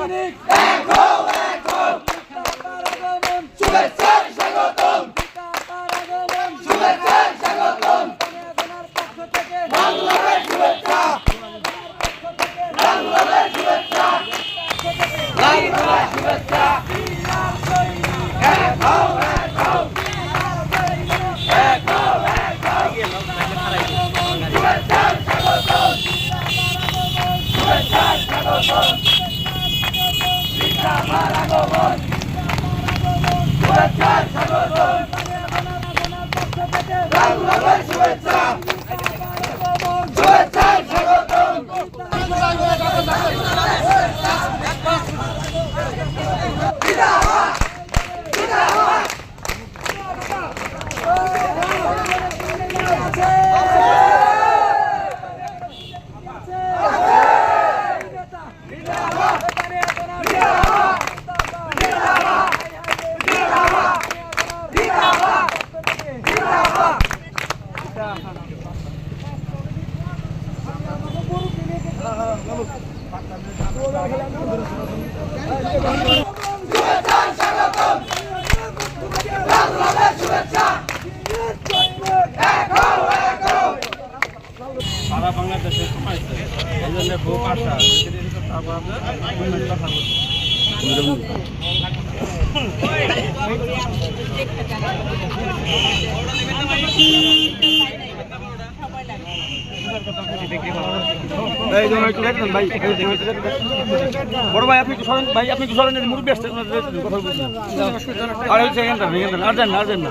হও মুস্তাফার আগমন শুভেচ্ছার স্বাগতম শুভেচ্ছার স্বাগতম বাংলাদেশ শুভেচ্ছা বাংলাদেশ শুভেচ্ছা বাংলাদেশ শুভেচ্ছা বীর সৈনিক এক হও এক হও এক হও এক হও শুভেচ্ছার স্বাগতম শুভেচ্ছার স্বাগতম মুস্তাফার আগমন শুভেচ্ছার স্বাগতম পক্ষ থেকে বাংলাদেশ শুভেচ্ছা আগমন শুভেচ্ছার স্বাগতম শুভেচ্ছার স্বাগতম বাংলাদেশ শুভেচ্ছা এক হও এক হও সারা বাংলাদেশে কমাইছে এই জন্য খুব আশা। তারপর বড় ভাই, আপনি সরেন, ভাই, আপনি সরেন মুরব্বী আসছে কথা বলছেন আর হচ্ছে আর যান না। আর যান না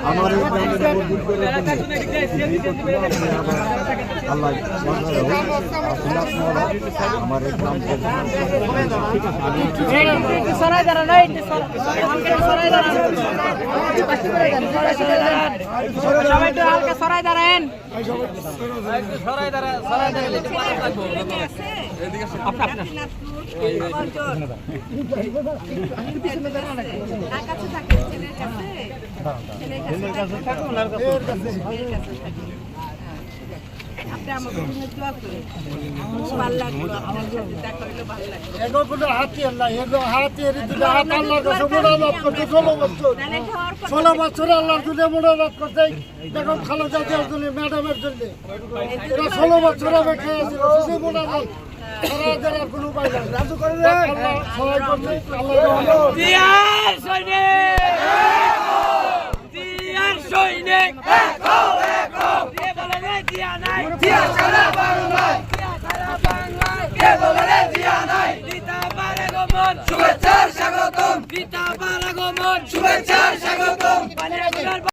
আমার দাঁড়ান সরাই দাঁড়ান সবাই একটু হালকা সরাই দাঁড়ান ছেলের কাছে ছেলের কাছে আপনি আমাকে জন্য দোয়া খুব ভালো লাগল আপনার সাথে দেখা হইল ভালো লাগল। এগো কোনো হাতিয়ার নাই এগো হাতিয়ার দিলে হাত আল্লাহর কাছে মোনাজাত করতে ষোলো বছর। তাহলে খাওয়ার পর ষোলো বছর আল্লাহর জন্য মোনাজাত করতে দেখো খালেদা জিয়ার জন্য ম্যাডামের জন্য। এরা ষোলো বছর অপেক্ষা ছিল শুধু মোনাজাত সারা দেওয়ার সারা বাংলায়। সারা বাংলায়। কে বলে জিয়া নাই? দিতা পারে গো মন